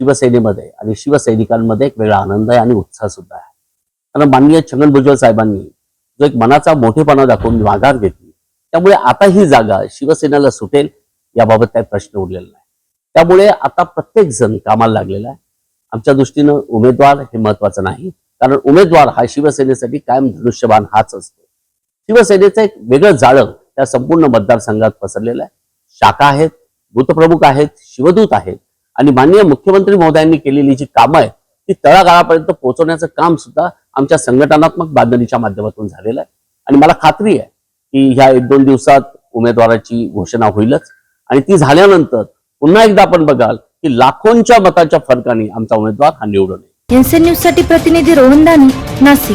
शिवसेनेमध्ये आणि शिवसैनिकांमध्ये एक वेगळा आनंद आहे आणि उत्साह सुद्धा आहे. कारण माननीय छगन भुजबळ साहेबांनी जो एक मनाचा मोठेपणा दाखवून माघार घेतली त्यामुळे आता ही जागा शिवसेनेला सुटेल याबाबत काही प्रश्न उरलेला नाही. त्यामुळे आता प्रत्येक जण कामाला लागलेला आहे. आमच्या दृष्टीनं उमेदवार हे महत्वाचं नाही कारण उमेदवार हा शिवसेनेसाठी कायम धनुष्यबाण हाच असतो. शिवसेनेचं एक वेगळं जाळं त्या संपूर्ण मतदारसंघात पसरलेलं आहे. शाखा आहेत भूतप्रमुख आहेत शिवदूत आहेत. आणि माननीय मुख्यमंत्री महोदयांनी केलेली जी कामं आहेत ती तळागाळापर्यंत पोहोचवण्याचं काम सुद्धा आमच्या संघटनात्मक बांधणीच्या माध्यमातून झालेलं आहे. आणि मला खात्री आहे की ह्या एक दोन दिवसात उमेदवाराची घोषणा होईलच. आणि ती झाल्यानंतर पुन्हा एकदा आपण बघाल की लाखोंच्या मताच्या फरकाने आमचा उमेदवार हा निवडून येईल. एनसीएन न्यूजसाठी प्रतिनिधी रोहन दानी नाशिक.